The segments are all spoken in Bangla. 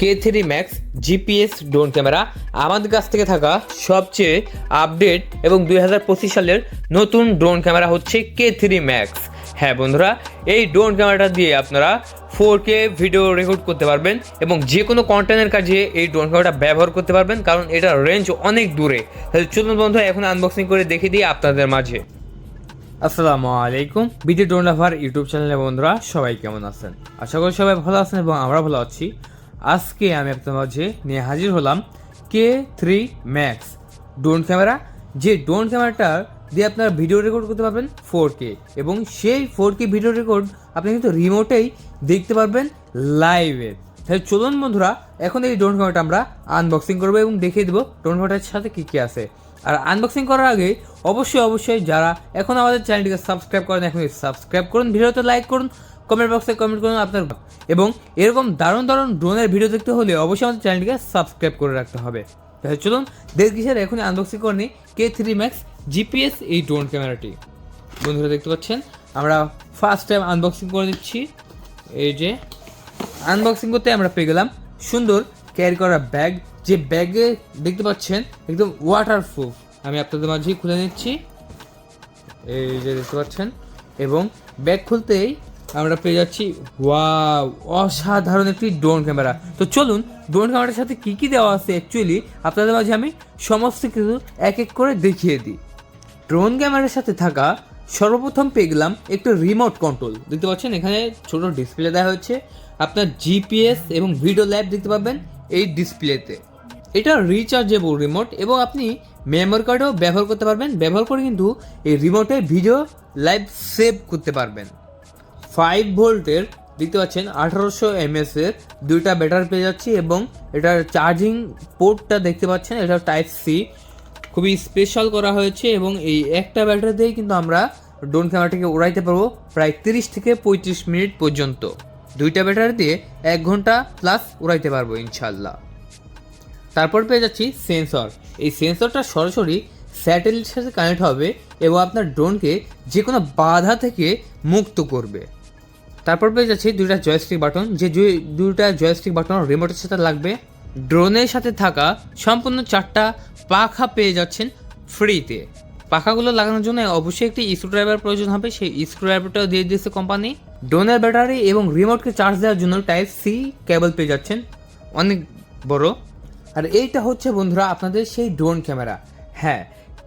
কে three max GPS drone camera আমাদের কাছ থেকে থাকা সবচেয়ে আপডেট এবং দুই হাজার পঁচিশ সালের নতুন ড্রোন ক্যামেরা হচ্ছে কে থ্রি ম্যাক্স হ্যাঁ বন্ধুরা, এই ড্রোন ক্যামেরাটা দিয়ে আপনারা ফোর কে ভিডিও রেকর্ড করতে পারবেন এবং যে কোনো কন্টেন্টের কাজে এই ড্রোন ক্যামেরাটা ব্যবহার করতে পারবেন, কারণ এটার রেঞ্জ অনেক দূরে। তাহলে চলুন বন্ধুরা, এখন আনবক্সিং করে দেখিয়ে দিই আপনাদের মাঝে। আসসালামু আলাইকুম, বিডি ড্রোন লাভার ইউটিউব চ্যানেলে বন্ধুরা, সবাই কেমন আছেন? আশা করি সবাই ভালো আছেন এবং আমরা ভালো আছি। আজকে আমি আপনার মাঝে নিয়ে হাজির হলাম কে থ্রি ম্যাক্স ড্রোন ক্যামেরা যে ড্রোন ক্যামেরাটা দিয়ে আপনারা ভিডিও রেকর্ড করতে পারবেন ফোর কে এবং সেই ফোর কে ভিডিও রেকর্ড আপনি কিন্তু রিমোটেই দেখতে পারবেন লাইভে তাহলে চলুন বন্ধুরা, এখন এই ড্রোন ক্যামেরাটা আমরা আনবক্সিং করব এবং দেখিয়ে দেবো ড্রোন ক্যামেরাটার সাথে কী কী আছে। আর আনবক্সিং করার আগে অবশ্যই অবশ্যই যারা এখন আমাদের চ্যানেলটিকে সাবস্ক্রাইব করেন এখন সাবস্ক্রাইব করুন, ভিডিওতে লাইক করুন কমেন্ট বক্সে কমেন্ট করুন আপনার এবং এরকম দারুণ দারুণ ড্রোনের ভিডিও দেখতে হলে অবশ্যই আমাদের চ্যানেলটিকে সাবস্ক্রাইব করে রাখতে হবে। তাহলে চলুন, দেশ কিসের এখনই আনবক্সিং করে নিই কে থ্রি ম্যাক্স জিপিএস এই ড্রোন ক্যামেরাটি বন্ধুরা দেখতে পাচ্ছেন, আমরা ফার্স্ট টাইম আনবক্সিং করে নিচ্ছি এই যে আনবক্সিং করতে আমরা পেয়ে গেলাম সুন্দর ক্যারি করা ব্যাগ যে ব্যাগে দেখতে পাচ্ছেন, একদম ওয়াটার প্রুফ আমি আপনাদের মাঝেই খুলে নিচ্ছি। এই যে দেখতে পাচ্ছেন, এবং ব্যাগ খুলতেই আমরা পেয়ে যাচ্ছি। ওয়াও অসাধারণ একটি ড্রোন ক্যামেরা তো চলুন ড্রোন ক্যামেরার সাথে কী কী দেওয়া আছে অ্যাকচুয়ালি আপনাদের মাঝে আমি সমস্ত কিছু এক এক করে দেখিয়ে দিই। ড্রোন ক্যামেরার সাথে থাকা সর্বপ্রথম পেয়ে গেলাম একটু রিমোট কন্ট্রোল দেখতে পাচ্ছেন, এখানে ছোট ডিসপ্লে দেওয়া হচ্ছে আপনার জিপিএস এবং ভিডিও ল্যাব দেখতে পাবেন এই ডিসপ্লেতে এটা রিচার্জেবল রিমোট এবং আপনি মেমোরি কার্ডও ব্যবহার করতে পারবেন। ব্যবহার করে কিন্তু এই রিমোটে ভিডিও লাইভ সেভ করতে পারবেন। ফাইভ ভোল্টের, দেখতে পাচ্ছেন, আঠারোশো এমএস এর দুইটা ব্যাটারি পেয়ে যাচ্ছি এবং এটার চার্জিং পোর্টটা দেখতে পাচ্ছেন, এটা টাইপ সি খুবই স্পেশাল করা হয়েছে এবং এই একটা ব্যাটারি দিয়েই কিন্তু আমরা ড্রোন ক্যামেরাটিকে উড়াইতে পারব প্রায় তিরিশ থেকে পঁয়ত্রিশ মিনিট পর্যন্ত। দুইটা ব্যাটারি দিয়ে এক ঘণ্টা প্লাস উড়াইতে পারব ইনশাল্লাহ তারপর পেয়ে যাচ্ছি সেন্সর এই সেন্সরটা সরাসরি স্যাটেলাইটের সাথে কানেক্ট হবে এবং আপনার ড্রোনকে যে কোনো বাধা থেকে মুক্ত করবে। তারপর পেয়ে যাচ্ছি দুইটা জয়স্টিক বাটন যে দুই- দুইটা জয়স্টিক বাটন রিমোটের সাথে লাগবে। ড্রোনের সাথে থাকা সম্পূর্ণ চারটা পাখা পেয়ে যাচ্ছেন ফ্রিতে পাখাগুলো লাগানোর জন্য অবশ্যই একটি স্ক্রুড্রাইভার প্রয়োজন হবে। সেই স্ক্রুড্রাইভারটাও দিয়ে দিয়েছে কোম্পানি ড্রোনের ব্যাটারি এবং রিমোটকে চার্জ দেওয়ার জন্য টাইপ সি কেবল পেয়ে যাচ্ছেন। অনেক বড়। আর এইটা হচ্ছে বন্ধুরা আপনাদের সেই ড্রোন ক্যামেরা হ্যাঁ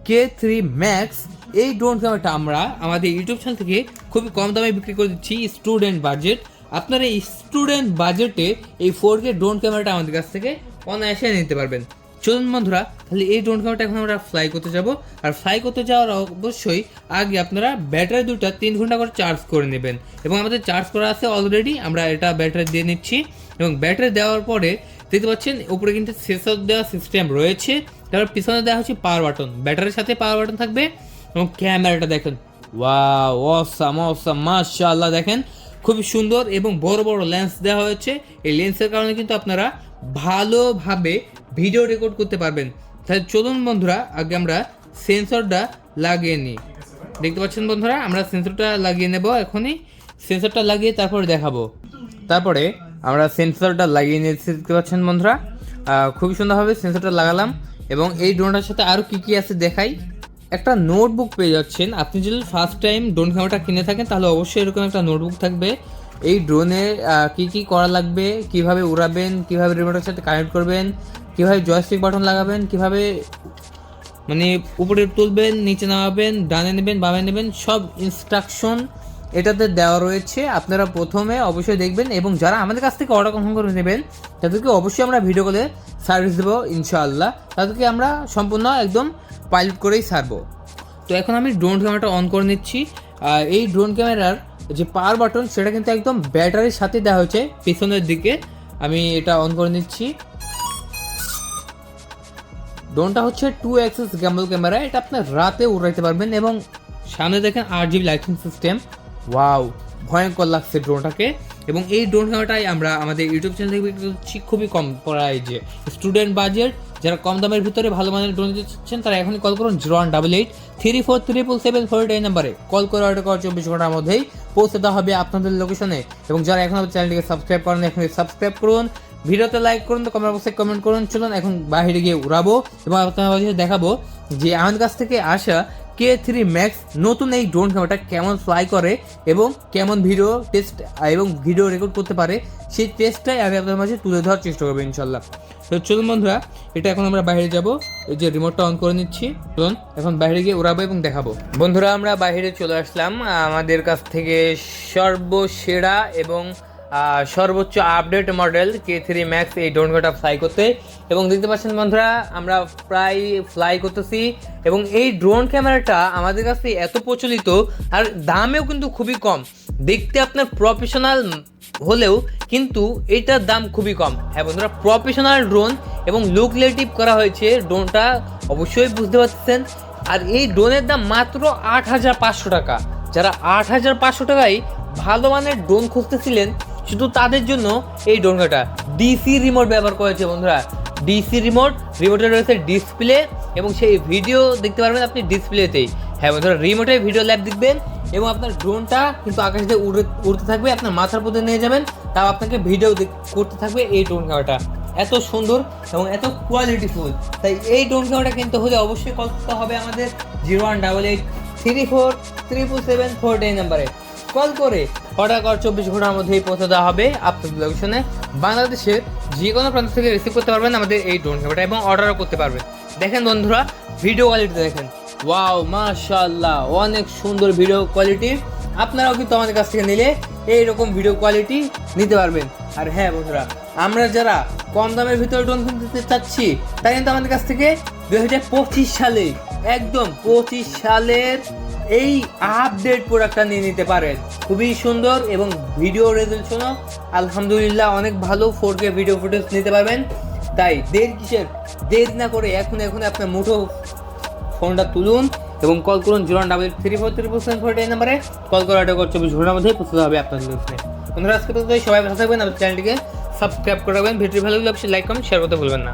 কে থ্রি ম্যাক্স এই ড্রোন ক্যামেরাটা আমরা আমাদের ইউটিউব চ্যানেল থেকে খুবই কম দামে বিক্রি করে দিচ্ছি স্টুডেন্ট বাজেট আপনারা এই স্টুডেন্ট বাজেটে এই ফোর কে ড্রোন ক্যামেরাটা আমাদের কাছ থেকে অনায়াসে নিতে পারবেন। চলুন বন্ধুরা, তাহলে এই ড্রোন ক্যামেরাটা এখন আমরা ফ্লাই করতে যাব। আর ফ্লাই করতে যাওয়ার অবশ্যই আগে আপনারা ব্যাটারি দুটা তিন ঘণ্টা করে চার্জ করে নেবেন। এবং আমাদের চার্জ করা আছে অলরেডি আমরা এটা ব্যাটারি দিয়ে নিচ্ছি। এবং ব্যাটারি দেওয়ার পরে দেখতে পাচ্ছেন, উপরে কিন্তু সেন্সর দেওয়া সিস্টেম রয়েছে। তারপর পিছনে দেওয়া হচ্ছে পাওয়ার বাটন ব্যাটারির সাথে পাওয়ার বাটন থাকবে এবং ক্যামেরাটা দেখেন। ওয়াও অসাম অসাম মাশাআল্লাহ, দেখেন। খুবই সুন্দর এবং বড় বড় লেন্স দেওয়া হয়েছে। এই লেন্সের কারণে কিন্তু আপনারা ভালোভাবে ভিডিও রেকর্ড করতে পারবেন। তাহলে চলুন বন্ধুরা, আগে আমরা সেন্সরটা লাগিয়ে নিই। দেখতে পাচ্ছেন বন্ধুরা, আমরা সেন্সরটা লাগিয়ে নেব এখনই। সেন্সরটা লাগিয়ে তারপরে দেখাবো। তারপরে আমরা সেন্সরটা লাগিয়ে নিয়েছি, দেখতে পাচ্ছেন বন্ধুরা। খুবই সুন্দরভাবে সেন্সরটা লাগালাম। এবং এই ড্রোনটার সাথে আরও কী কী আছে দেখাই? একটা নোটবুক পেয়ে যাচ্ছেন। আপনি যদি ফার্স্ট টাইম ড্রোন ক্যামেরাটা কিনে থাকেন, তাহলে অবশ্যই এরকম একটা নোটবুক থাকবে। এই ড্রোনে কি কি করা লাগবে, কীভাবে উড়াবেন, কীভাবে রিমোটের সাথে কানেক্ট করবেন, কীভাবে জয়স্টিক বাটন লাগাবেন, কীভাবে মানে উপরে তুলবেন, নিচে নামাবেন, ডানে নেবেন, বামে নেবেন, সব ইনস্ট্রাকশন এটাতে দেওয়া রয়েছে, আপনারা প্রথমে অবশ্যই দেখবেন এবং যারা আমাদের কাছ থেকে অর্ডার কনফার্ম করে নেবেন, তাদেরকে অবশ্যই আমরা ভিডিও কলে সার্ভিস দেবো, ইনশাআল্লাহ। তাদেরকে আমরা সম্পূর্ণ একদম পাইলট করেই সারবো তো এখন আমি ড্রোন ক্যামেরাটা অন করে নিচ্ছি। আর এই ড্রোন ক্যামেরার যে পাওয়ার বাটন সেটা কিন্তু একদম ব্যাটারির সাথে দেওয়া হয়েছে, পেছনের দিকে। আমি এটা অন করে নিচ্ছি। ড্রোনটা হচ্ছে টু অ্যাক্সেস গ্যাম্বল ক্যামেরা এটা আপনার রাতে উড়াইতে পারবেন এবং সামনে দেখেন আট জিবি লাইটিং সিস্টেম ওয়াও ভয়ঙ্কর লাগছে ড্রোনটাকে এবং এই ড্রোন ক্যামেরাটাই আমরা আমাদের ইউটিউব চ্যানেল থেকে করছি খুবই কম প্রাইজে স্টুডেন্ট বাজেট যারা কম দামের ভিতরে ভালো মানের ড্রোন দিতে চাচ্ছেন, তারা এখনই কল করুন zero one double eight three four triple seven four এই নাম্বারে কল করে অর্ডার করার চব্বিশ ঘণ্টার মধ্যেই পৌঁছে দেওয়া হবে আপনাদের লোকেশনে এবং যারা এখন আমাদের চ্যানেলটিকে সাবস্ক্রাইব করেন এখন সাবস্ক্রাইব করুন। ভিডিওতে লাইক করুন, তো কমেন্ট বক্সে কমেন্ট করুন। চলুন, এখন বাইরে গিয়ে উড়াবো এবং আপনাদের দেখাবো যে আমাদের কাছ থেকে আসা কে থ্রি ম্যাক্স নতুন এই ড্রোন ক্যামেরাটা কেমন ফ্লাই করে এবং কেমন ভিডিও টেস্ট এবং ভিডিও রেকর্ড করতে পারে, সেই টেস্টটাই আমি আপনাদের মাঝে তুলে ধরার চেষ্টা করব ইনশাল্লাহ। তো চলুন বন্ধুরা, এটা এখন আমরা বাইরে যাব। এই যে রিমোটটা অন করে নিচ্ছি। চলুন, এখন বাইরে গিয়ে উড়াবো এবং দেখাবো। বন্ধুরা, আমরা বাইরে চলে আসলাম। আমাদের কাছ থেকে সর্বসেরা এবং সর্বোচ্চ আপডেট মডেল কে থ্রি ম্যাক্স এই ড্রোন ক্যামেরাটা ফ্লাই করতে। এবং দেখতে পাচ্ছেন বন্ধুরা, আমরা প্রায় ফ্লাই করতেছি। এবং এই ড্রোন ক্যামেরাটা আমাদের কাছে এত প্রচলিত, আর দামেও কিন্তু খুবই কম। দেখতে আপনার প্রফেশনাল হলেও কিন্তু এটার দাম খুবই কম। হ্যাঁ বন্ধুরা প্রফেশনাল ড্রোন এবং লুকলেটিভ করা হয়েছে ড্রোনটা অবশ্যই বুঝতে পারছেন আর এই ড্রোনের দাম মাত্র আট হাজার পাঁচশো টাকা। যারা আট হাজার পাঁচশো টাকায় ভালো মানের ড্রোন খুঁজতেছিলেন শুধু তাদের জন্য এই ড্রোনটা ডিসি রিমোট ব্যবহার করেছে বন্ধুরা। ডিসি রিমোট রিমোটে রয়েছে ডিসপ্লে এবং সেই ভিডিও দেখতে পারবেন আপনি ডিসপ্লেতেই হ্যাঁ বন্ধুরা রিমোটে ভিডিও ল্যাব দেখবেন এবং আপনার ড্রোনটা কিন্তু আকাশে দিয়ে উড়ে, উড়তে থাকবে, আপনার মাথার মধ্যে নিয়ে যাবেন, তাও আপনাকে ভিডিও করতে থাকবে এই ড্রোন ক্যামেরাটা এত সুন্দর এবং এত কোয়ালিটিফুল তাই এই ড্রোন ক্যামেরাটা কিনতে হলে অবশ্যই কল করতে হবে আমাদের zero one double eight three four triple seven four নাম্বারে। কল করে অর্ডার করার চব্বিশ ঘণ্টার মধ্যেই পৌঁছে দেওয়া হবে আপনার লোকেশনে বাংলাদেশের যে কোনো প্রান্ত থেকে রিসিভ করতে পারবেন আমাদের এই ড্রোন ক্যামেরাটা এবং অর্ডারও করতে পারবেন। দেখেন বন্ধুরা ভিডিও কোয়ালিটি দেখেন। ওয়াও মাশাআল্লাহ, অনেক সুন্দর ভিডিও কোয়ালিটি আপনারাও কিন্তু আমাদের কাছ থেকে নিলে এইরকম ভিডিও কোয়ালিটি নিতে পারবেন। আর হ্যাঁ বন্ধুরা, আমরা যারা কম দামের ভিতরে ড্রোন কিনতে চাচ্ছি তাই কিন্তু আমাদের কাছ থেকে দু হাজার পঁচিশ সালে, একদম পঁচিশ সালের এই আপডেট প্রোডাক্টটা নিয়ে নিতে পারেন। খুবই সুন্দর এবং ভিডিও রেজলিউশনও আলহামদুলিল্লাহ অনেক ভালো ফোর কে ভিডিও ফুটেজ নিতে পারবেন। তাই দেরি কিসের? দেরি না করে এখন এখন আপনার মুঠো ফোনটা তুলুন এবং কল করুন zero double three four three four four এই নাম্বারে কল করে অর্ডার করে চব্বিশ ঘণ্টার মধ্যেই পৌঁছতে হবে আপনার কাছে বন্ধুরা, আজকে তো সবাই ভালো থাকবেন আমাদের চ্যানেলটিকে সাবস্ক্রাইব করে রাখবেন। ভিডিও ভালো লাগলে অবশ্যই লাইক কমেন্ট শেয়ার করতে ভুলবেন না।